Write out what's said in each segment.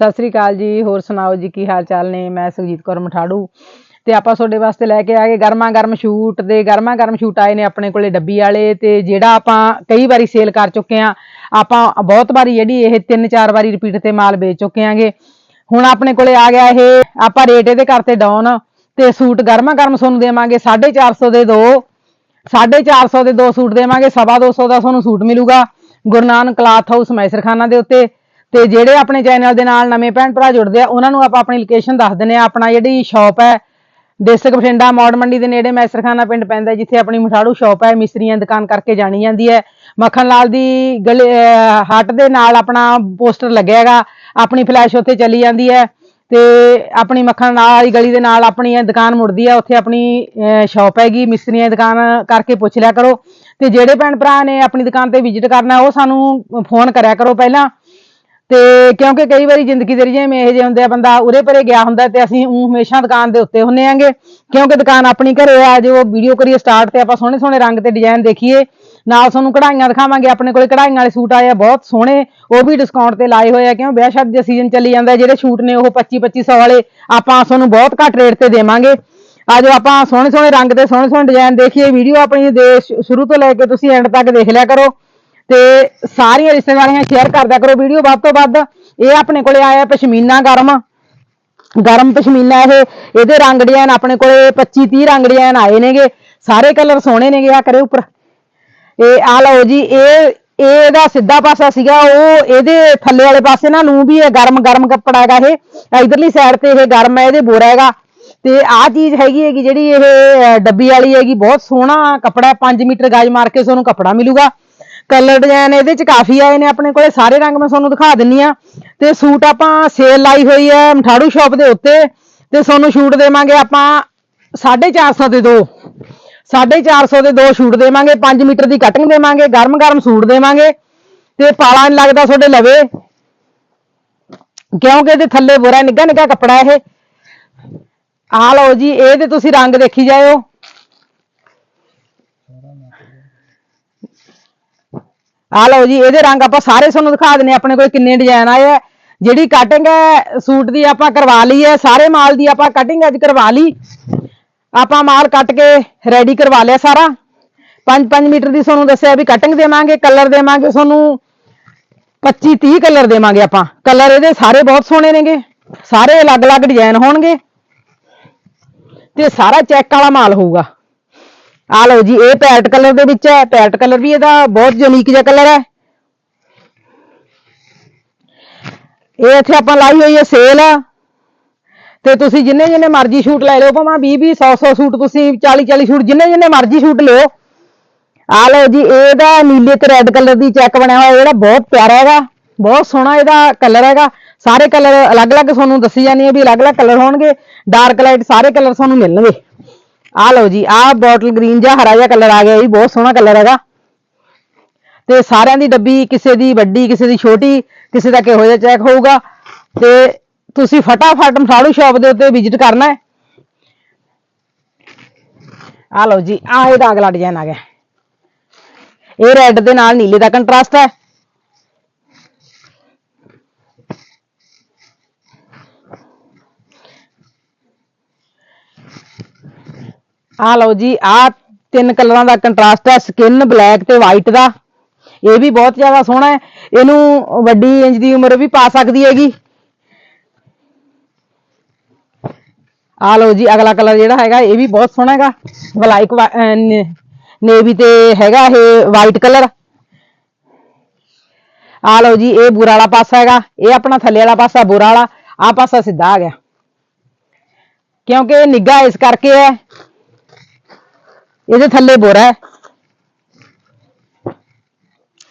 ਸਤਿ ਸ੍ਰੀ ਅਕਾਲ ਜੀ, ਹੋਰ ਸੁਣਾਓ ਜੀ, ਕੀ ਹਾਲ ਚਾਲ ਨੇ? ਮੈਂ ਸੁਖਜੀਤ ਕੌਰ ਮਠਾੜੂ ਤੇ ਆਪਾਂ ਤੁਹਾਡੇ ਵਾਸਤੇ ਲੈ ਕੇ ਆ ਗਏ ਗਰਮਾ ਗਰਮ ਸ਼ੂਟ ਦੇ ਗਰਮਾ ਗਰਮ ਸ਼ੂਟ ਆਏ ਨੇ ਆਪਣੇ ਕੋਲੇ ਡੱਬੀ ਵਾਲੇ ਤੇ ਜਿਹੜਾ ਆਪਾਂ ਕਈ ਵਾਰੀ ਸੇਲ ਕਰ ਚੁੱਕੇ ਆ ਆਪਾਂ ਬਹੁਤ ਵਾਰੀ ਜਿਹੜੀ ਇਹ ਤਿੰਨ ਚਾਰ ਵਾਰੀ ਰਿਪੀਟ ਤੇ ਮਾਲ ਵੇਚ ਚੁੱਕੇ ਆਂਗੇ ਹੁਣ ਆਪਣੇ ਕੋਲੇ ਆ ਗਿਆ ਇਹ, ਆਪਾਂ ਰੇਟ ਇਹਦੇ ਕਰਤੇ ਡਾਊਨ ਤੇ ਸੂਟ ਗਰਮਾ ਗਰਮ ਤੁਹਾਨੂੰ ਦੇਵਾਂਗੇ 450 ਦੇ ਦੋ 450 ਦੇ ਦੋ ਸੂਟ ਦੇਵਾਂਗੇ, ਸਵਾ 200 ਦਾ ਤੁਹਾਨੂੰ ਸੂਟ ਮਿਲੂਗਾ। ਗੁਰੂ ਨਾਨਕ ਕਲਾਥ ਹਾਊਸ ਮੈਸਰਖਾਨਾ ਦੇ ਉੱਤੇ ਤੇ ਜਿਹੜੇ ਆਪਣੇ ਚੈਨਲ ਦੇ ਨਾਲ ਨਵੇਂ ਭੈਣ ਭਰਾ ਜੁੜਦੇ ਆ, ਉਹਨਾਂ ਨੂੰ ਆਪਾਂ ਆਪਣੀ ਲੋਕੇਸ਼ਨ ਦੱਸ ਦਿੰਨੇ ਆ। ਆਪਣਾ ਜਿਹੜੀ ਸ਼ਾਪ ਹੈ ਡਿਸਟ੍ਰਿਕਟ ਬਠਿੰਡਾ, ਮੌੜ ਮੰਡੀ ਦੇ ਨੇੜੇ ਮੈਸਰਖਾਨਾ ਪਿੰਡ ਪੈਂਦਾ ਜਿੱਥੇ ਆਪਣੀ ਮਠਾੜੂ ਸ਼ਾਪ ਹੈ, ਮਿਸਤਰੀਆਂ ਦੀ ਦੁਕਾਨ ਕਰਕੇ ਜਾਣੀ ਜਾਂਦੀ ਹੈ। ਮੱਖਣ ਲਾਲ ਦੀ ਗਲੀ ਹੱਟ ਦੇ ਨਾਲ ਆਪਣਾ ਪੋਸਟਰ ਲੱਗਿਆ ਹੈਗਾ, ਆਪਣੀ ਫਲੈਸ਼ ਉੱਥੇ ਚਲੀ ਜਾਂਦੀ ਹੈ ਤੇ ਆਪਣੀ ਮੱਖਣ ਨਾਲ ਵਾਲੀ ਗਲੀ ਦੇ ਨਾਲ ਆਪਣੀ ਇਹ ਦੁਕਾਨ ਮੁੜਦੀ ਹੈ, ਉੱਥੇ ਆਪਣੀ ਸ਼ਾਪ ਹੈਗੀ, ਮਿਸਤਰੀਆਂ ਦੀ ਦੁਕਾਨ ਕਰਕੇ ਪੁੱਛ ਲਿਆ ਕਰੋ। ਤੇ ਜਿਹੜੇ ਭੈਣ ਭਰਾ ਨੇ ਆਪਣੀ ਦੁਕਾਨ ਤੇ ਵਿਜ਼ਿਟ ਕਰਨਾ, ਉਹ ਸਾਨੂੰ ਫੋਨ ਕਰਿਆ ਕਰੋ ਪਹਿਲਾਂ। ਤੇ ਕਿਉਂਕਿ ਕਈ ਵਾਰੀ ਜ਼ਿੰਦਗੀ ਦੇ ਰਜੇਵੇਂ ਇਹੋ ਜਿਹੇ ਹੁੰਦੇ ਆ, ਬੰਦਾ ਉਰੇ ਪਰੇ ਗਿਆ ਹੁੰਦਾ ਤੇ ਅਸੀਂ ਉਹ ਹਮੇਸ਼ਾ ਦੁਕਾਨ ਦੇ ਉੱਤੇ ਹੁੰਨੇ ਆਂਗੇ। ਕਿਉਂਕਿ ਦੁਕਾਨ ਆਪਣੀ ਘਰੇ ਆ, ਜੋ ਵੀਡੀਓ ਕਰੀਏ ਸਟਾਰਟ ਤੇ ਆਪਾਂ ਸੋਹਣੇ ਸੋਹਣੇ ਰੰਗ ਤੇ ਡਿਜ਼ਾਈਨ ਦੇਖੀਏ, ਨਾਲ ਤੁਹਾਨੂੰ ਕਢਾਈਆਂ ਦਿਖਾਵਾਂਗੇ। ਆਪਣੇ ਕੋਲੇ ਕਢਾਈਆਂ ਵਾਲੇ ਸੂਟ ਆਏ ਆ, ਬਹੁਤ ਸੋਹਣੇ। ਉਹ ਵੀ ਡਿਸਕਾਊਂਟ ਤੇ ਲਾਏ ਹੋਏ ਆ, ਕਿਉਂ? ਵਿਆਹ ਸ਼ਾਦੀ ਦਾ ਸੀਜ਼ਨ ਚੱਲੀ ਜਾਂਦਾ, ਜਿਹੜੇ ਸ਼ੂਟ ਨੇ ਉਹ 25 2500 ਵਾਲੇ, ਆਪਾਂ ਤੁਹਾਨੂੰ ਬਹੁਤ ਘੱਟ ਰੇਟ ਤੇ ਦੇਵਾਂਗੇ। ਆਜੋ ਆਪਾਂ ਸੋਹਣੇ ਸੋਹਣੇ ਰੰਗ ਤੇ ਸੋਹਣੇ ਸੋਹਣੇ ਡਿਜ਼ਾਈਨ ਦੇਖੀਏ। ਵੀਡੀਓ ਆਪਣੀ ਦੇ ਸ਼ੁਰੂ ਤੋਂ ਲੈ ਕੇ ਤੁਸੀਂ ਐਂਡ ਤੱਕ ਦੇਖ ਲਿਆ ਕਰੋ। ਤੇ ਸਾਰੀਆਂ ਰਿਸ਼ਤੇਦਾਰੀਆਂ ਸ਼ੇਅਰ ਕਰਦਿਆ ਕਰੋ ਵੀਡੀਓ ਵੱਧ ਤੋਂ ਵੱਧ ਇਹ ਆਪਣੇ ਕੋਲੇ ਆਇਆ ਪਸ਼ਮੀਨਾ ਗਰਮ ਗਰਮ ਪਸ਼ਮੀਨਾ ਇਹ ਇਹਦੇ ਰੰਗ ਡਿਜ਼ਾਈਨ ਆਪਣੇ ਕੋਲੇ 25 30 ਰੰਗ ਡਿਜ਼ਾਈਨ ਆਏ ਨੇਗੇ ਸਾਰੇ ਕਲਰ ਸੋਹਣੇ ਨੇਗੇ ਆ ਕਰੇ ਉੱਪਰ ਇਹ ਆ ਲਓ ਜੀ ਇਹ ਇਹ ਇਹਦਾ ਸਿੱਧਾ ਪਾਸਾ ਸੀਗਾ ਉਹ ਇਹਦੇ ਥੱਲੇ ਵਾਲੇ ਪਾਸੇ ਨਾ ਨੂੰ ਵੀ ਇਹ ਗਰਮ ਗਰਮ ਕੱਪੜਾ ਹੈਗਾ ਇਹ ਇਧਰਲੀ ਸਾਈਡ ਤੇ ਇਹ ਗਰਮ ਹੈ ਇਹਦੇ ਬੋਰਾ ਹੈਗਾ ਤੇ ਆਹ ਚੀਜ਼ ਹੈਗੀ ਹੈਗੀ ਜਿਹੜੀ ਇਹ ਅਹ, ਡੱਬੀ ਵਾਲੀ ਹੈਗੀ ਬਹੁਤ ਸੋਹਣਾ ਕੱਪੜਾ ਹੈ 5 ਮੀਟਰ ਗਾਜ ਮਾਰ ਕੇ ਤੁਹਾਨੂੰ ਕੱਪੜਾ ਮਿਲੂਗਾ ਕਲਰ ਡਿਜ਼ਾਈਨ ਇਹਦੇ ਚ ਕਾਫੀ ਆਏ ਨੇ ਆਪਣੇ ਕੋਲੇ, ਸਾਰੇ ਰੰਗ ਮੈਂ ਤੁਹਾਨੂੰ ਦਿਖਾ ਦਿੰਨੀ ਆ। ਤੇ ਸੂਟ ਆਪਾਂ ਸੇਲ ਲਾਈ ਹੋਈ ਹੈ ਮਠਾੜੂ ਸ਼ਾਪ ਦੇ ਉੱਤੇ। ਤੇ ਤੁਹਾਨੂੰ ਸ਼ੂਟ ਦੇਵਾਂਗੇ ਆਪਾਂ 450 ਦੇ ਦੋ। 450 ਦੇ ਦੋ ਸ਼ੂਟ ਦੇਵਾਂਗੇ 5 ਮੀਟਰ ਦੀ ਕਟਿੰਗ ਦੇਵਾਂਗੇ ਗਰਮ ਗਰਮ ਸੂਟ ਦੇਵਾਂਗੇ। ਤੇ ਪਾਲਾ ਨਹੀਂ ਲੱਗਦਾ ਤੁਹਾਡੇ ਲਵੇ। ਕਿਉਂਕਿ ਇਹਦੇ ਥੱਲੇ ਬੁਰਾ ਨਿੱਘਾ ਨਿੱਘਾ ਕੱਪੜਾ ਇਹ। ਆ ਲਓ ਜੀ ਇਹ ਤੇ ਤੁਸੀਂ ਰੰਗ ਦੇਖੀ ਜਾਇਓ। ਆ ਲਓ ਜੀ, ਇਹਦੇ ਰੰਗ ਆਪਾਂ ਸਾਰੇ ਤੁਹਾਨੂੰ ਦਿਖਾ ਦਿੰਨੇ ਆਪਣੇ ਕੋਲ ਕਿੰਨੇ ਡਿਜ਼ਾਈਨ ਆਏ ਆ। ਜਿਹੜੀ ਕਟਿੰਗ ਹੈ, ਸੂਟ ਦੀ ਆਪਾਂ ਕਰਵਾ ਲਈ ਹੈ। ਸਾਰੇ ਮਾਲ ਦੀ ਆਪਾਂ ਕਟਿੰਗ ਅੱਜ ਕਰਵਾ ਲਈ। ਆਪਾਂ ਮਾਲ ਕੱਟ ਕੇ ਰੈਡੀ ਕਰਵਾ ਲਿਆ ਸਾਰਾ। 5-5 ਮੀਟਰ ਦੀ ਤੁਹਾਨੂੰ ਦੱਸਿਆ ਵੀ ਕਟਿੰਗ ਦੇਵਾਂਗੇ ਕਲਰ ਦੇਵਾਂਗੇ ਤੁਹਾਨੂੰ। 25 30 ਕਲਰ ਦੇਵਾਂਗੇ ਆਪਾਂ। ਕਲਰ ਇਹਦੇ ਸਾਰੇ ਬਹੁਤ ਸੋਹਣੇ ਨੇਗੇ। ਸਾਰੇ ਅਲੱਗ-ਅਲੱਗ ਡਿਜ਼ਾਈਨ ਹੋਣਗੇ। ਤੇ ਸਾਰਾ ਚੈੱਕ ਵਾਲਾ ਮਾਲ ਹੋਊਗਾ। ਆ ਲਓ ਜੀ, ਇਹ ਪੈਰਟ ਕਲਰ ਦੇ ਵਿੱਚ ਹੈ। ਪੈਰਟ ਕਲਰ ਵੀ ਇਹਦਾ ਬਹੁਤ ਯੂਨੀਕ ਜਿਹਾ ਕਲਰ ਹੈ। ਇਹ ਇੱਥੇ ਆਪਾਂ ਲਾਈ ਹੋਈ ਹੈ ਸੇਲ ਤੇ ਤੁਸੀਂ ਜਿੰਨੇ ਜਿੰਨੇ ਮਰਜ਼ੀ ਸ਼ੂਟ ਲੈ ਲਓ, ਭਾਵੇਂ 20 20 100 100 ਸੂਟ ਤੁਸੀਂ 40 40 ਸ਼ੂਟ, ਜਿੰਨੇ ਜਿੰਨੇ ਮਰਜ਼ੀ ਸ਼ੂਟ ਲਿਓ। ਆ ਲਓ ਜੀ, ਇਹਦਾ ਨੀਲੇ ਤੇ ਰੈੱਡ ਕਲਰ ਦੀ ਚੈੱਕ ਬਣਿਆ ਹੋਇਆ ਜਿਹੜਾ ਬਹੁਤ ਪਿਆਰਾ ਹੈਗਾ। ਬਹੁਤ ਸੋਹਣਾ ਇਹਦਾ ਕਲਰ ਹੈਗਾ। ਸਾਰੇ ਕਲਰ ਅਲੱਗ-ਅਲੱਗ ਤੁਹਾਨੂੰ ਦੱਸੀ ਜਾਂਦੀ ਹੈ ਵੀ ਅਲੱਗ-ਅਲੱਗ ਕਲਰ ਹੋਣਗੇ। ਡਾਰਕ ਲਾਈਟ ਸਾਰੇ ਕਲਰ ਤੁਹਾਨੂੰ ਮਿਲਣਗੇ। ਆ ਲਓ ਜੀ ਆ ਬੋਟਲ ਗ੍ਰੀਨ ਜਿਹਾ ਹਰਾ ਜਿਹਾ ਕਲਰ ਆ ਗਿਆ ਜੀ, ਬਹੁਤ ਸੋਹਣਾ ਕਲਰ ਹੈਗਾ। ਤੇ ਸਾਰਿਆਂ ਦੀ ਡੱਬੀ, ਕਿਸੇ ਦੀ ਵੱਡੀ, ਕਿਸੇ ਦੀ ਛੋਟੀ, ਕਿਸੇ ਦਾ ਕਿਹੋ ਜਿਹਾ ਚੈੱਕ ਹੋਊਗਾ। ਤੇ ਤੁਸੀਂ ਫਟਾਫਟ ਮਸਾਲੂ ਸ਼ਾਪ ਦੇ ਉੱਤੇ ਵਿਜ਼ਿਟ ਕਰਨਾ ਹੈ। ਆ ਲਓ ਜੀ ਆ ਇਹਦਾ ਅਗਲਾ ਡਿਜ਼ਾਈਨ ਆ ਗਿਆ। ਇਹ ਰੈੱਡ ਦੇ ਨਾਲ ਨੀਲੇ ਦਾ ਕੰਟਰਾਸਟ ਹੈ। ਆ ਲਓ ਜੀ ਆ ਤਿੰਨ ਕਲਰਾਂ ਦਾ ਕੰਟਰਾਸਟ ਹੈ ਸਕਿਨ ਬਲੈਕ ਤੇ ਵਾਈਟ ਦਾ। ਇਹ ਵੀ ਬਹੁਤ ਜ਼ਿਆਦਾ ਸੋਹਣਾ ਹੈ। ਇਹਨੂੰ ਵੱਡੀ ਇੰਜ ਦੀ ਉਮਰ ਵੀ ਪਾ ਸਕਦੀ ਹੈਗੀ। ਆ ਲਓ ਜੀ, ਅਗਲਾ ਕਲਰ ਜਿਹੜਾ ਹੈਗਾ, ਇਹ ਵੀ ਬਹੁਤ ਸੋਹਣਾ ਹੈਗਾ। ਬਲਾਈਕ ਨੇਵੀ ਤੇ ਹੈਗਾ ਇਹ ਵਾਈਟ ਕਲਰ। ਆ ਲਓ ਜੀ, ਇਹ ਬੁਰਾ ਵਾਲਾ ਪਾਸਾ ਹੈਗਾ। ਇਹ ਆਪਣਾ ਥੱਲੇ ਵਾਲਾ ਪਾਸਾ ਬੁਰਾ ਵਾਲਾ। ਆ ਪਾਸਾ ਸਿੱਧਾ ਆ ਗਿਆ। ਕਿਉਂਕਿ ਇਹ ਨਿੱਘਾ ਇਸ ਕਰਕੇ ਹੈ। ਇਹਦੇ ਥੱਲੇ ਬੋਰਾ ਹੈ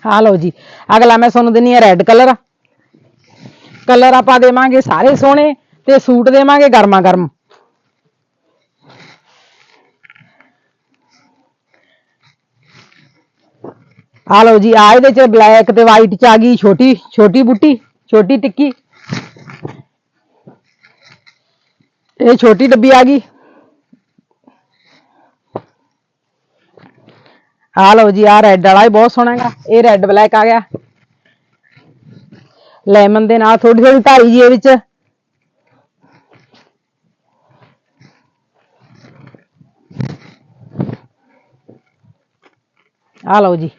ਆ ਲਓ ਜੀ ਅਗਲਾ ਮੈਂ ਤੁਹਾਨੂੰ ਦਿੰਨੀ ਆ ਰੈੱਡ ਕਲਰ ਕਲਰ ਆਪਾਂ ਦੇਵਾਂਗੇ ਸਾਰੇ ਸੋਹਣੇ ਤੇ ਸੂਟ ਦੇਵਾਂਗੇ ਗਰਮਾ ਗਰਮ ਆ ਲਓ ਜੀ ਆ ਇਹਦੇ ਚ ਬਲੈਕ ਤੇ ਵਾਈਟ ਚ ਆ ਗਈ ਛੋਟੀ ਛੋਟੀ ਬੁੱਟੀ ਛੋਟੀ ਟਿੱਕੀ ਇਹ ਛੋਟੀ ਡੱਬੀ ਆ ਗਈ ਆ ਲਓ ਜੀ ਆ ਰੈੱਡ ਵਾਲਾ ਵੀ ਬਹੁਤ ਸੋਹਣਾ ਹੈਗਾ ਇਹ ਰੈੱਡ ਬਲੈਕ ਆ ਗਿਆ ਲੈਮਨ ਦੇ ਨਾਲ ਥੋੜੀ ਥੋੜੀ ਧਾਰੀ ਜੀ ਇਹ ਵਿੱਚ ਆ ਲਓ ਜੀ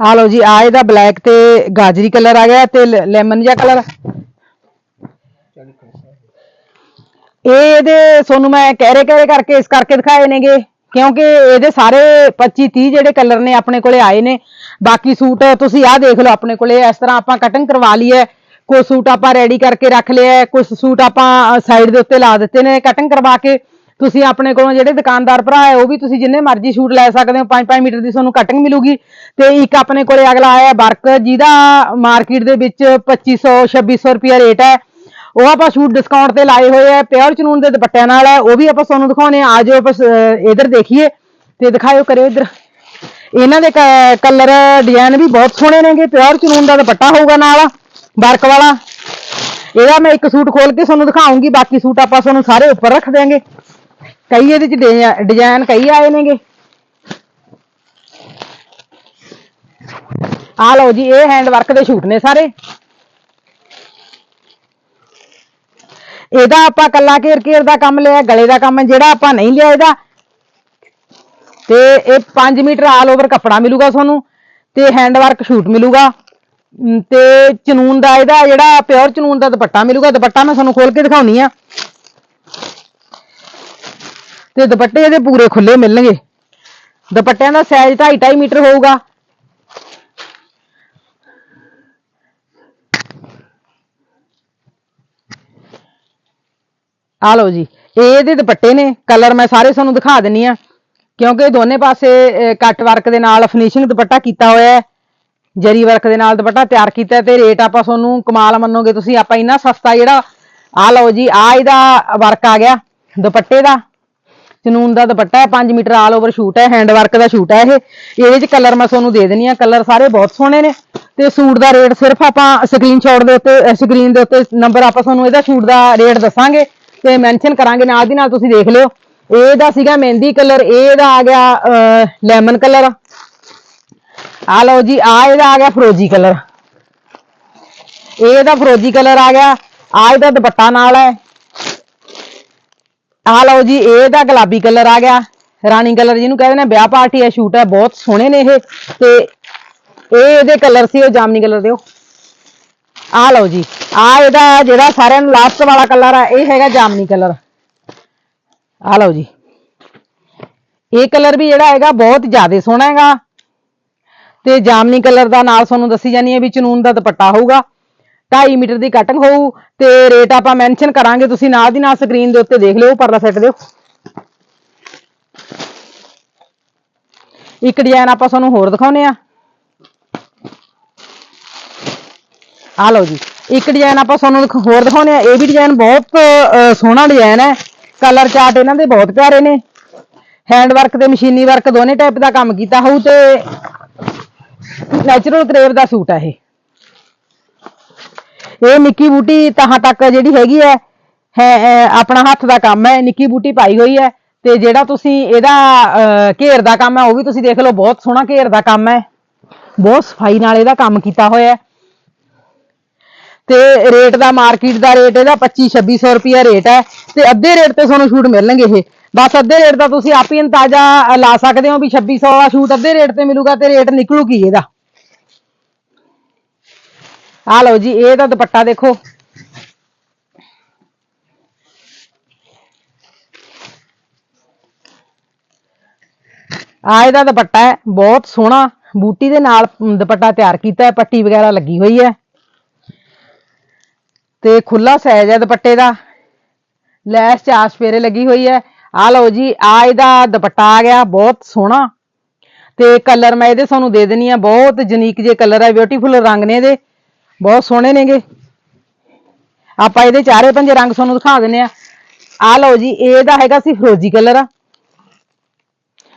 ਆ ਲਓ ਜੀ ਆ ਇਹਦਾ ਬਲੈਕ ਤੇ ਗਾਜਰੀ ਕਲਰ ਆ ਗਿਆ ਤੇ ਲੈਮਨ ਜਿਹਾ ਕਲਰ ਇਹ ਇਹਦੇ ਤੁਹਾਨੂੰ ਮੈਂ ਕਹਿਰੇ ਕਹਿਰੇ ਕਰਕੇ ਇਸ ਕਰਕੇ ਦਿਖਾਏ ਨੇਗੇ ਕਿਉਂਕਿ ਇਹਦੇ ਸਾਰੇ 25 30 ਜਿਹੜੇ ਕਲਰ ਨੇ ਆਪਣੇ ਕੋਲੇ ਆਏ ਨੇ। ਬਾਕੀ ਸੂਟ ਤੁਸੀਂ ਆਹ ਦੇਖ ਲਓ ਆਪਣੇ ਕੋਲੇ ਇਸ ਤਰ੍ਹਾਂ ਆਪਾਂ ਕਟਿੰਗ ਕਰਵਾ ਲਈ ਹੈ। ਕੋਈ ਸੂਟ ਆਪਾਂ ਰੈਡੀ ਕਰਕੇ ਰੱਖ ਲਿਆ ਹੈ, ਕੁਝ ਸੂਟ ਆਪਾਂ ਸਾਈਡ ਦੇ ਉੱਤੇ ਲਾ ਦਿੱਤੇ ਨੇ। ਕਟਿੰਗ ਕਰਵਾ ਕੇ ਤੁਸੀਂ ਆਪਣੇ ਕੋਲੋਂ ਜਿਹੜੇ ਦੁਕਾਨਦਾਰ ਭਰਾ ਹੈ ਉਹ ਵੀ ਤੁਸੀਂ ਜਿੰਨੇ ਮਰਜ਼ੀ ਸੂਟ ਲੈ ਸਕਦੇ ਹੋ। 5-5 ਮੀਟਰ ਦੀ ਤੁਹਾਨੂੰ ਕਟਿੰਗ ਮਿਲੂਗੀ। ਤੇ ਇੱਕ ਆਪਣੇ ਕੋਲੇ ਅਗਲਾ ਆਇਆ ਵਰਕ ਜਿਹਦਾ ਮਾਰਕੀਟ ਦੇ ਵਿੱਚ 2500 2600 ਰੁਪਿਆ ਰੇਟ ਹੈ। ਉਹ ਆਪਾਂ ਸ਼ੂਟ ਡਿਸਕਾਊਂਟ ਤੇ ਲਾਏ ਹੋਏ ਆ ਪਿਓਰ ਚਨੂਨ ਦੇ ਦੁਪੱਟਿਆਂ ਨਾਲ ਹੈ ਉਹ ਵੀ ਆਪਾਂ ਤੁਹਾਨੂੰ ਦਿਖਾਉਣੇ ਆ। ਆਜੋ ਆਪਾਂ ਸ- ਇੱਧਰ ਦੇਖੀਏ ਤੇ ਦਿਖਾਇਓ ਕਰਿਓ ਇੱਧਰ। ਇਹਨਾਂ ਦੇ ਕਲਰ ਡਿਜ਼ਾਈਨ ਵੀ ਬਹੁਤ ਸੋਹਣੇ ਨੇਗੇ ਪਿਓਰ ਚਨੂਨ ਦਾ ਦੁਪੱਟਾ ਹੋਊਗਾ ਨਾਲ, ਵਰਕ ਵਾਲਾ। ਇਹਦਾ ਮੈਂ ਇੱਕ ਸੂਟ ਖੋਲ ਕੇ ਤੁਹਾਨੂੰ ਦਿਖਾਉਂਗੀ, ਬਾਕੀ ਸੂਟ ਆਪਾਂ ਤੁਹਾਨੂੰ ਸਾਰੇ ਉੱਪਰ ਰੱਖ ਦਿਆਂਗੇ। ਕਈ ਇਹਦੇ ਚ ਡਿਜ਼ਾ- ਡਿਜ਼ਾਈਨ ਕਈ ਆਏ ਨੇਗੇ। ਆ ਲਓ ਜੀ, ਇਹ ਹੈਂਡ ਵਰਕ ਦੇ ਸ਼ੂਟ ਨੇ ਸਾਰੇ। ਇਹਦਾ ਆਪਾਂ ਕੱਲਾ ਘੇਰ ਘੇਰ ਦਾ ਕੰਮ ਲਿਆ, ਗਲੇ ਦਾ ਕੰਮ ਜਿਹੜਾ ਆਪਾਂ ਨਹੀਂ ਲਿਆ ਇਹਦਾ। ਤੇ ਇਹ 5 ਮੀਟਰ ਆਲ ਓਵਰ ਕੱਪੜਾ ਮਿਲੂਗਾ ਤੁਹਾਨੂੰ, ਤੇ ਹੈਂਡ ਵਰਕ ਸ਼ੂਟ ਮਿਲੂਗਾ ਤੇ ਚਨੂਨ ਦਾ ਇਹਦਾ ਜਿਹੜਾ ਪਿਓਰ ਚਨੂਨ ਦਾ ਦੁਪੱਟਾ ਮਿਲੂਗਾ, ਦੁਪੱਟਾ ਮੈਂ ਤੁਹਾਨੂੰ ਖੋਲ ਕੇ ਦਿਖਾਉਣੀ ਆ। ਤੇ ਦੁਪੱਟੇ ਇਹਦੇ ਪੂਰੇ ਖੁੱਲੇ ਮਿਲਣਗੇ। ਦੁਪੱਟਿਆਂ ਦਾ ਸਾਈਜ਼ 2.5 2.5 ਮੀਟਰ ਹੋਊਗਾ। ਆ ਲਓ ਜੀ ਇਹ ਇਹਦੇ ਦੁਪੱਟੇ ਨੇ ਕਲਰ ਮੈਂ ਸਾਰੇ ਤੁਹਾਨੂੰ ਦਿਖਾ ਦਿੰਨੀ ਆ। ਕਿਉਂਕਿ ਦੋਨੇ ਪਾਸੇ ਕੱਟ ਵਰਕ ਦੇ ਨਾਲ ਫਿਨਿਸ਼ਿੰਗ ਦੁਪੱਟਾ ਕੀਤਾ ਹੋਇਆ ਹੈ, ਜਰੀ ਵਰਕ ਦੇ ਨਾਲ ਦੁਪੱਟਾ ਤਿਆਰ ਕੀਤਾ ਤੇ ਰੇਟ ਆਪਾਂ ਤੁਹਾਨੂੰ ਕਮਾਲ ਮੰਨੋਗੇ ਤੁਸੀਂ, ਆਪਾਂ ਇੰਨਾ ਸਸਤਾ ਜਿਹੜਾ, ਆ ਲਓ ਜੀ, ਆ ਇਹਦਾ ਵਰਕ ਆ ਗਿਆ, ਦੁਪੱਟੇ ਦਾ। ਚਨੂਨ ਦਾ ਦੁਪੱਟਾ ਹੈ 5 ਮੀਟਰ ਆਲ ਓਵਰ ਸ਼ੂਟ ਹੈ ਹੈਂਡ ਵਰਕ ਦਾ ਸ਼ੂਟ ਹੈ ਇਹ। ਇਹਦੇ ਚ ਕਲਰ ਮੈਂ ਤੁਹਾਨੂੰ ਦੇ ਦੇਣੀ ਆ ਕਲਰ ਸਾਰੇ ਬਹੁਤ ਸੋਹਣੇ ਨੇ। ਤੇ ਸੂਟ ਦਾ ਰੇਟ ਸਿਰਫ ਆਪਾਂ ਸਕਰੀਨਸ਼ਾਟ ਦੇ ਉੱਤੇ ਸਕਰੀਨ ਦੇ ਉੱਤੇ ਨੰਬਰ ਆਪਾਂ ਤੁਹਾਨੂੰ ਇਹਦਾ ਸ਼ੂਟ ਦਾ ਰੇਟ ਦੱਸਾਂਗੇ। ਤੇ ਮੈਂਸ਼ਨ ਕਰਾਂਗੇ, ਨਾਲ ਦੀ ਨਾਲ ਤੁਸੀਂ ਦੇਖ ਲਿਓ। ਇਹਦਾ ਸੀਗਾ ਮਹਿੰਦੀ ਕਲਰ ਇਹ ਇਹਦਾ ਆ ਗਿਆ ਲੈਮਨ ਕਲਰ। ਆ ਲਓ ਜੀ ਆ ਇਹਦਾ ਆ ਗਿਆ ਫਰੋਜੀ ਕਲਰ। ਇਹਦਾ ਫਰੋਜੀ ਕਲਰ ਆ ਗਿਆ ਆ ਇਹਦਾ ਦੁਪੱਟਾ ਨਾਲ ਹੈ। ਆ ਲਓ ਜੀ, ਇਹਦਾ ਗੁਲਾਬੀ ਕਲਰ ਆ ਗਿਆ। ਰਾਣੀ ਕਲਰ ਜਿਹਨੂੰ ਕਹਿੰਦੇ ਨੇ, ਵਿਆਹ ਪਾਰਟੀ ਹੈ, ਸ਼ੂਟ ਹੈ, ਬਹੁਤ ਸੋਹਣੇ ਨੇ ਇਹ। ਤੇ ਇਹ ਇਹਦੇ ਕਲਰ ਸੀ, ਉਹ ਜਾਮਨੀ ਕਲਰ ਦਿਓ ਆ ਲਓ ਜੀ। ਆ ਇਹਦਾ ਜਿਹੜਾ ਸਾਰਿਆਂ ਨੂੰ ਲਾਸਟ ਵਾਲਾ ਕਲਰ ਆ, ਇਹ ਹੈਗਾ ਜਾਮਨੀ ਕਲਰ ਆ ਲਓ ਜੀ। ਇਹ ਕਲਰ ਵੀ ਜਿਹੜਾ ਹੈਗਾ ਬਹੁਤ ਜ਼ਿਆਦਾ ਸੋਹਣਾ ਹੈਗਾ। ਤੇ ਜਾਮਨੀ ਕਲਰ ਦਾ ਨਾਲ ਤੁਹਾਨੂੰ ਦੱਸੀ ਜਾਨੀ ਹੈ ਵੀ ਚਨੂਨ ਦਾ ਦੁਪੱਟਾ ਹੋਊਗਾ। 2.5 ਮੀਟਰ ਦੀ ਕਟਿੰਗ ਹੋਊ ਤੇ ਰੇਟ ਆਪਾਂ ਮੈਂਸ਼ਨ ਕਰਾਂਗੇ, ਤੁਸੀਂ ਨਾਲ ਦੀ ਨਾਲ ਸਕਰੀਨ ਦੇ ਉੱਤੇ ਦੇਖ ਲਿਓ ਪਰਲਾ ਸੈੱਟ ਦਿਓ। ਇੱਕ ਡਿਜ਼ਾਈਨ ਆਪਾਂ ਤੁਹਾਨੂੰ ਹੋਰ ਦਿਖਾਉਨੇ ਆ। ਆ ਲਓ ਜੀ ਇੱਕ ਡਿਜ਼ਾਈਨ ਆਪਾਂ ਤੁਹਾਨੂੰ ਹੋਰ ਦਿਖਾਉਨੇ ਆ ਇਹ ਵੀ ਡਿਜ਼ਾਈਨ ਬਹੁਤ ਸੋਹਣਾ ਡਿਜ਼ਾਈਨ ਹੈ। ਕਲਰ ਚਾਰਟ ਇਹਨਾਂ ਦੇ ਬਹੁਤ ਪਿਆਰੇ ਨੇ। ਹੈਂਡ ਵਰਕ ਤੇ ਮਸ਼ੀਨੀ ਵਰਕ ਦੋਨੇ ਟਾਈਪ ਦਾ ਕੰਮ ਕੀਤਾ ਹੋਊ ਤੇ ਨੈਚੁਰਲ ਕਰੇਵ ਦਾ ਸੂਟ ਹੈ ਇਹ। ਇਹ ਨਿੱਕੀ ਬੂਟੀ ਤਹਾਂ ਤੱਕ ਜਿਹੜੀ ਹੈਗੀ ਹੈ ਹੈ ਆਪਣਾ ਹੱਥ ਦਾ ਕੰਮ ਹੈ। ਨਿੱਕੀ ਬੂਟੀ ਪਾਈ ਹੋਈ ਹੈ ਤੇ ਜਿਹੜਾ ਤੁਸੀਂ ਇਹਦਾ ਅਹ, ਘੇਰ ਦਾ ਕੰਮ ਹੈ ਉਹ ਵੀ ਤੁਸੀਂ ਦੇਖ ਲਓ ਬਹੁਤ ਸੋਹਣਾ ਘੇਰ ਦਾ ਕੰਮ ਹੈ। ਬਹੁਤ ਸਫ਼ਾਈ ਨਾਲ ਇਹਦਾ ਕੰਮ ਕੀਤਾ ਹੋਇਆ ਤੇ ਰੇਟ ਦਾ ਮਾਰਕੀਟ ਦਾ ਰੇਟ ਇਹਦਾ 25 2600 ਰੁਪਿਆ ਰੇਟ ਹੈ ਤੇ ਅੱਧੇ ਰੇਟ ਤੇ ਤੁਹਾਨੂੰ ਸ਼ੂਟ ਮਿਲਣਗੇ ਇਹ। ਬਸ ਅੱਧੇ ਰੇਟ ਦਾ ਤੁਸੀਂ ਆਪ ਹੀ ਅੰਦਾਜ਼ਾ ਲਾ ਸਕਦੇ ਹੋ ਵੀ 2600 ਵਾਲਾ ਸ਼ੂਟ ਅੱਧੇ ਰੇਟ ਤੇ ਮਿਲੂਗਾ ਤੇ ਰੇਟ ਨਿਕਲੂ ਕੀ ਇਹਦਾ। ਆ ਲਓ ਜੀ, ਇਹ ਦਾ ਦੁਪੱਟਾ ਦੇਖੋ। ਆ ਇਹਦਾ ਦੁਪੱਟਾ ਹੈ, ਬਹੁਤ ਸੋਹਣਾ। ਬੂਟੀ ਦੇ ਨਾਲ ਦੁਪੱਟਾ ਤਿਆਰ ਕੀਤਾ ਹੈ, ਪੱਟੀ ਵਗੈਰਾ ਲੱਗੀ ਹੋਈ ਹੈ। ਤੇ ਖੁੱਲਾ ਸਾਈਜ਼ ਹੈ ਦੁਪੱਟੇ ਦਾ। ਲੈਸ ਚਾਰ ਸਪੇਰੇ ਲੱਗੀ ਹੋਈ ਹੈ। ਆ ਲਓ ਜੀ ਆ ਇਹਦਾ ਦੁਪੱਟਾ ਆ ਗਿਆ, ਬਹੁਤ ਸੋਹਣਾ। ਤੇ ਕਲਰ ਮੈਂ ਇਹਦੇ ਤੁਹਾਨੂੰ ਦੇ ਦੇਣੀ ਆ ਬਹੁਤ ਜਨੀਕ ਜੇ ਕਲਰ ਹੈ ਬਿਊਟੀਫੁਲ ਰੰਗ ਨੇ ਇਹਦੇ, ਬਹੁਤ ਸੋਹਣੇ ਨੇਗੇ। ਆਪਾਂ ਇਹਦੇ ਚਾਰੇ ਪੰਜੇ ਰੰਗ ਤੁਹਾਨੂੰ ਦਿਖਾ ਦਿੰਨੇ ਆ ਆ ਲਓ ਜੀ, ਇਹਦਾ ਹੈਗਾ ਸੀ ਫਰੋਜੀ ਕਲਰ।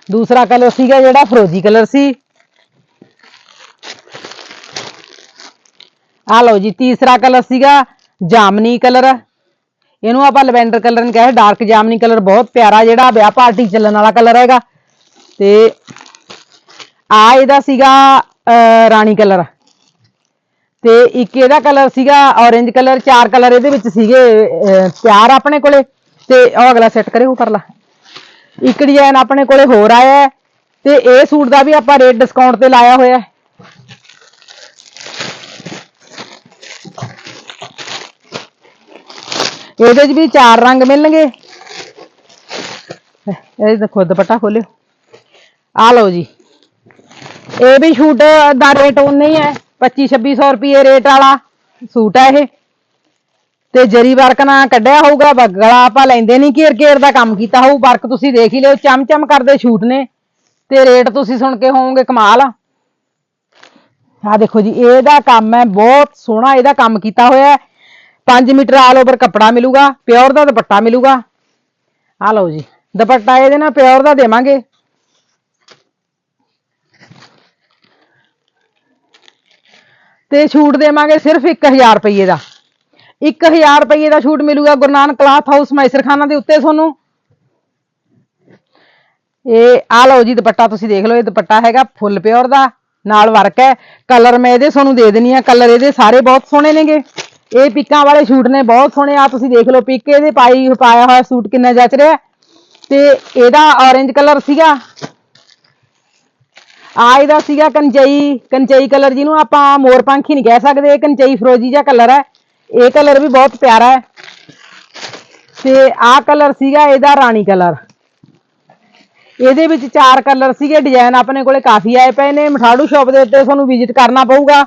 ਦੂਸਰਾ ਕਲਰ ਸੀਗਾ ਜਿਹੜਾ ਫਰੋਜੀ ਕਲਰ ਸੀ। ਆ ਲਓ ਜੀ, ਤੀਸਰਾ ਕਲਰ ਸੀਗਾ ਜਾਮਨੀ ਕਲਰ। ਇਹਨੂੰ ਆਪਾਂ ਲਵੈਂਡਰ ਕਲਰ ਨੂੰ ਕਹਿੰਦੇ ਡਾਰਕ ਜਾਮਨੀ ਕਲਰ ਬਹੁਤ ਪਿਆਰਾ ਜਿਹੜਾ ਵਿਆਹ ਪਾਰਟੀ ਚੱਲਣ ਵਾਲਾ ਕਲਰ ਹੈਗਾ। ਤੇ ਆ ਇਹਦਾ ਸੀਗਾ ਅਹ, ਰਾਣੀ ਕਲਰ। ਤੇ ਇੱਕ ਇਹਦਾ ਕਲਰ ਸੀਗਾ ਔਰੇਂਜ ਕਲਰ ਚਾਰ ਕਲਰ ਇਹਦੇ ਵਿੱਚ ਸੀਗੇ ਪਿਆਰ ਆਪਣੇ ਕੋਲੇ। ਤੇ ਉਹ ਅਗਲਾ ਸੈੱਟ ਕਰੇ ਉਹ ਪਰਲਾ ਇੱਕ ਡਿਜ਼ਾਈਨ ਆਪਣੇ ਕੋਲੇ ਹੋਰ ਆਇਆ ਤੇ ਇਹ ਸੂਟ ਦਾ ਵੀ ਆਪਾਂ ਰੇਟ ਡਿਸਕਾਊਂਟ ਤੇ ਲਾਇਆ ਹੋਇਆ ਹੈ। ਇਹਦੇ 'ਚ ਵੀ ਚਾਰ ਰੰਗ ਮਿਲਣਗੇ। ਇਹ ਦੇਖੋ, ਦੁਪੱਟਾ ਖੋਲਿਓ। ਆ ਲਓ ਜੀ। ਇਹ ਵੀ ਸ਼ੂਟ ਦਾ ਰੇਟ ਉਨਾ ਹੀ ਹੈ 25 2600 ਰੁਪਏ ਰੇਟ ਵਾਲਾ ਸੂਟ ਹੈ ਇਹ। ਤੇ ਜਰੀ ਵਰਕ ਨਾ ਕੱਢਿਆ ਹੋਊਗਾ ਬ- ਆਪਾਂ ਲੈਂਦੇ ਨਹੀਂ ਘੇਰ ਘੇਰ ਦਾ ਕੰਮ ਕੀਤਾ ਹੋਊ, ਵਰਕ ਤੁਸੀਂ ਦੇਖ ਹੀ ਲਿਓ ਚਮ ਚਮ ਕਰਦੇ ਸ਼ੂਟ ਨੇ। ਤੇ ਰੇਟ ਤੁਸੀਂ ਸੁਣ ਕੇ ਹੋਵੋਗੇ ਕਮਾਲ। ਆ ਆਹ ਦੇਖੋ ਜੀ, ਇਹਦਾ ਕੰਮ ਹੈ, ਬਹੁਤ ਸੋਹਣਾ ਇਹਦਾ ਕੰਮ ਕੀਤਾ ਹੋਇਆ 5 ਮੀਟਰ ਆਲ ਓਵਰ ਕੱਪੜਾ ਮਿਲੂਗਾ ਪਿਓਰ ਦਾ ਦੁਪੱਟਾ ਮਿਲੂਗਾ। ਆ ਲਓ ਜੀ, ਦੁਪੱਟਾ ਇਹਦੇ ਨਾਲ ਪਿਓਰ ਦਾ ਦੇਵਾਂਗੇ। ਤੇ ਛੂਟ ਦੇਵਾਂਗੇ ਸਿਰਫ 1000 ਰੁਪਏ ਦਾ। 1000 ਰੁਪਏ ਦਾ ਛੂਟ ਮਿਲੂਗਾ ਗੁਰੂ ਨਾਨਕ ਕਲਾਥ ਹਾਊਸ ਮੈਸਰਖਾਨਾ ਦੇ ਉੱਤੇ ਤੁਹਾਨੂੰ। ਇਹ ਆ ਲਓ ਜੀ ਦੁਪੱਟਾ, ਤੁਸੀਂ ਦੇਖ ਲਓ ਇਹ ਦੁਪੱਟਾ ਹੈਗਾ ਫੁੱਲ ਪਿਓਰ ਦਾ, ਨਾਲ ਵਰਕ ਹੈ। ਕਲਰ ਮੈਂ ਇਹਦੇ ਤੁਹਾਨੂੰ ਦੇ ਦੇਣੀ ਆ ਕਲਰ ਇਹਦੇ ਸਾਰੇ ਬਹੁਤ ਸੋਹਣੇ ਨੇਗੇ। ਇਹ ਪਿੱਕਾਂ ਵਾਲੇ ਸੂਟ ਨੇ, ਬਹੁਤ ਸੋਹਣੇ ਆ, ਤੁਸੀਂ ਦੇਖ ਲਓ ਪਿੱਕ, ਇਹਦੇ ਪਾਈ, ਪਾਇਆ ਹੋਇਆ ਸੂਟ ਕਿੰਨਾ ਜੱਚ ਰਿਹਾ ਤੇ ਇਹਦਾ ਔਰੇਂਜ ਕਲਰ ਸੀਗਾ। ਆ ਇਹਦਾ ਸੀਗਾ ਕੰਚਈ ਕੰਚਈ ਕਲਰ ਜਿਹਨੂੰ ਆਪਾਂ ਮੋਰ ਪੰਖੀ ਨਹੀਂ ਕਹਿ ਸਕਦੇ, ਇਹ ਕੰਚਈ ਫਰੋਜੀ ਜਿਹਾ ਕਲਰ ਹੈ। ਇਹ ਕਲਰ ਵੀ ਬਹੁਤ ਪਿਆਰਾ ਹੈ। ਤੇ ਆਹ ਕਲਰ ਸੀਗਾ ਇਹਦਾ ਰਾਣੀ ਕਲਰ ਇਹਦੇ ਵਿੱਚ ਚਾਰ ਕਲਰ ਸੀਗੇ ਡਿਜ਼ਾਈਨ ਆਪਣੇ ਕੋਲੇ ਕਾਫੀ ਆਏ ਪਏ ਨੇ, ਮਠਾੜੂ ਸ਼ਾਪ ਦੇ ਉੱਤੇ ਤੁਹਾਨੂੰ ਵਿਜ਼ਿਟ ਕਰਨਾ ਪਊਗਾ।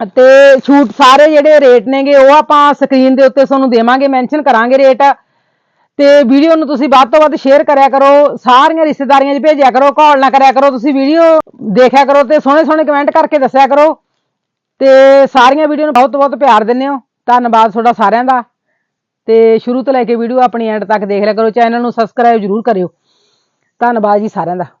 ਤੇ ਛੂਟ ਸਾਰੇ ਜਿਹੜੇ ਰੇਟ ਨੇਗੇ, ਉਹ ਆਪਾਂ ਸਕਰੀਨ ਦੇ ਉੱਤੇ ਤੁਹਾਨੂੰ ਦੇਵਾਂਗੇ, ਮੈਂਸ਼ਨ ਕਰਾਂਗੇ ਰੇਟ। ਤੇ ਵੀਡੀਓ ਨੂੰ ਤੁਸੀਂ ਵੱਧ ਤੋਂ ਵੱਧ ਸ਼ੇਅਰ ਕਰਿਆ ਕਰੋ, ਸਾਰੀਆਂ ਰਿਸ਼ਤੇਦਾਰੀਆਂ 'ਚ ਭੇਜਿਆ ਕਰੋ ਕਾਲ ਨਾ ਕਰਿਆ ਕਰੋ, ਤੁਸੀਂ ਵੀਡੀਓ ਦੇਖਿਆ ਕਰੋ ਤੇ ਸੋਹਣੇ ਸੋਹਣੇ ਕਮੈਂਟ ਕਰਕੇ ਦੱਸਿਆ ਕਰੋ। ਤੇ ਸਾਰੀਆਂ ਵੀਡੀਓ ਨੂੰ ਬਹੁਤ ਬਹੁਤ ਪਿਆਰ ਦਿੰਦੇ ਹੋ। ਧੰਨਵਾਦ ਤੁਹਾਡਾ ਸਾਰਿਆਂ ਦਾ। ਤੇ ਸ਼ੁਰੂ ਤੋਂ ਲੈ ਕੇ ਵੀਡੀਓ ਆਪਣੀ ਐਂਡ ਤੱਕ ਦੇਖ ਲਿਆ ਕਰੋ, ਚੈਨਲ ਨੂੰ ਸਬਸਕ੍ਰਾਈਬ ਜਰੂਰ ਕਰਿਓ। ਧੰਨਵਾਦ ਜੀ ਸਾਰਿਆਂ ਦਾ।